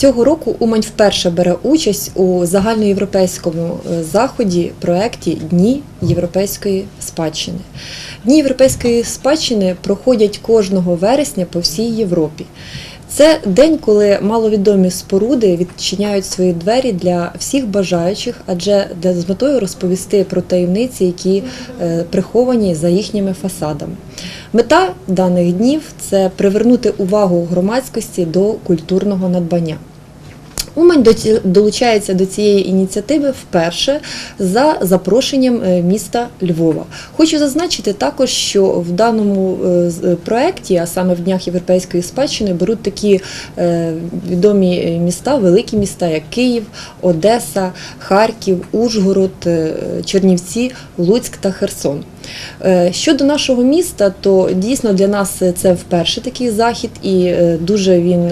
Цього року Умань вперше бере участь у загальноєвропейському е, заході проєкті Дні європейської спадщини. Дні європейської спадщини проходять кожного вересня по всій Європі. Це день, коли маловідомі споруди відчиняють свої двері для всіх бажаючих, адже з метою розповісти про таємниці, які е, приховані за їхніми фасадами. Мета даних днів це привернути увагу громадськості до культурного надбання. Умань долучається до цієї ініціативи вперше за запрошенням е, міста Львова. Хочу зазначити також, що в даному е, е, проекті, а саме в Днях Європейської спадщини, беруть такі відомі міста, великі міста, як Київ, Одеса, Харків, Ужгород, Чернівці, Луцьк та Херсон. Щодо нашого міста, то дійсно для нас це вперше такий захід, і дуже він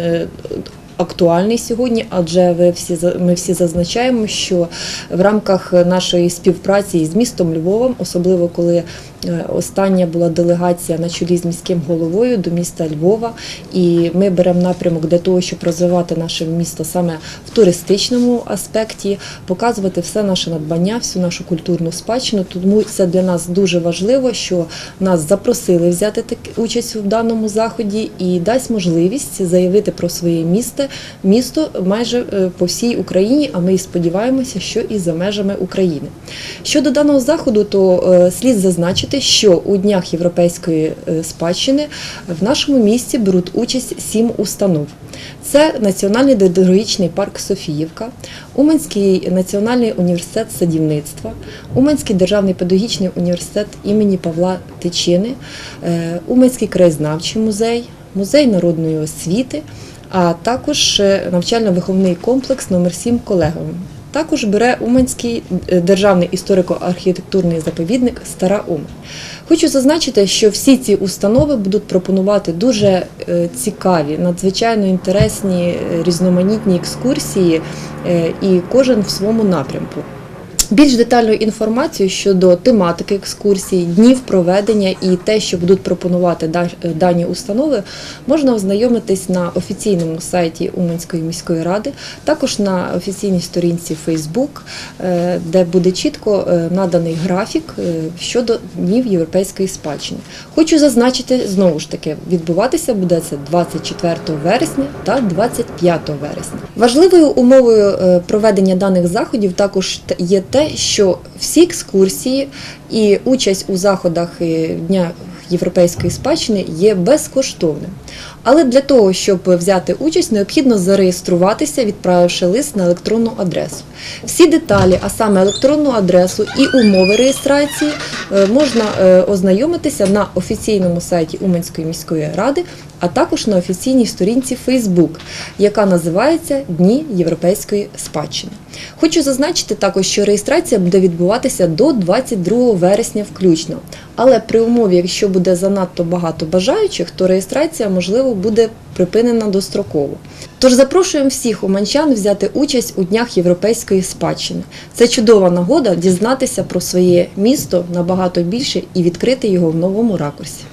актуальний сьогодні, адже ви всі ми всі зазначаємо, що в рамках нашої співпраці із містом Львовом, особливо коли е, остання була делегація на чолі з міським головою до міста Львова, і ми беремо напрямок для того, щоб розвивати наше місто саме в туристичному аспекті, показувати все наше надбання, всю нашу культурну спадщину. Тому це для нас дуже важливо, що нас запросили взяти участь в даному заході і дасть можливість заявити про своє місто, місто майже е, по всій Україні. А ми і сподіваємося, що і за межами України. Щодо даного заходу, то е, слід зазначити, що у днях європейської е, спадщини в нашому місті беруть участь сім установ. Це Національний дендрологічний парк Софіївка, Уманський національний університет садівництва, Уманський державний педагогічний університет імені Павла Тичини, Уманський краєзнавчий музей, музей народної освіти, а також е, навчально-виховний комплекс номер 7 колегами. Також бере Уманський е, державний історико-архітектурний заповідник Стара Умань. Хочу зазначити, що всі ці установи будуть пропонувати дуже е, цікаві, надзвичайно інтересні, різноманітні екскурсії, і кожен в своєму напрямку. Більш детальну інформацію щодо тематики екскурсій, днів проведення і те, що будуть пропонувати дані установи, можна ознайомитись на офіційному сайті Уманської міської ради, також на офіційній сторінці Facebook, е, де буде чітко е, наданий графік е, щодо днів європейської спадщини. Хочу зазначити знову ж таки, відбуватися буде це 24 вересня та 25 вересня. Важливою умовою е, проведення даних заходів також є те, що всі екскурсії і участь у заходах е, Дня європейської спадщини є безкоштовним. Але для того, щоб взяти участь, необхідно зареєструватися, відправивши лист на електронну адресу. Всі деталі, а саме електронну адресу і умови реєстрації, е, можна е, ознайомитися на офіційному сайті Уманської міської ради, а також на офіційній сторінці Facebook, яка називається Дні європейської спадщини. Хочу зазначити також, що реєстрація буде відбуватися до 22 вересня включно. Але при умові, якщо буде занадто багато бажаючих, то реєстрація, можливо, буде припинена достроково. Тож запрошуємо всіх уманчан взяти участь у днях європейської спадщини. Це чудова нагода дізнатися про своє місто набагато більше і відкрити його в новому ракурсі.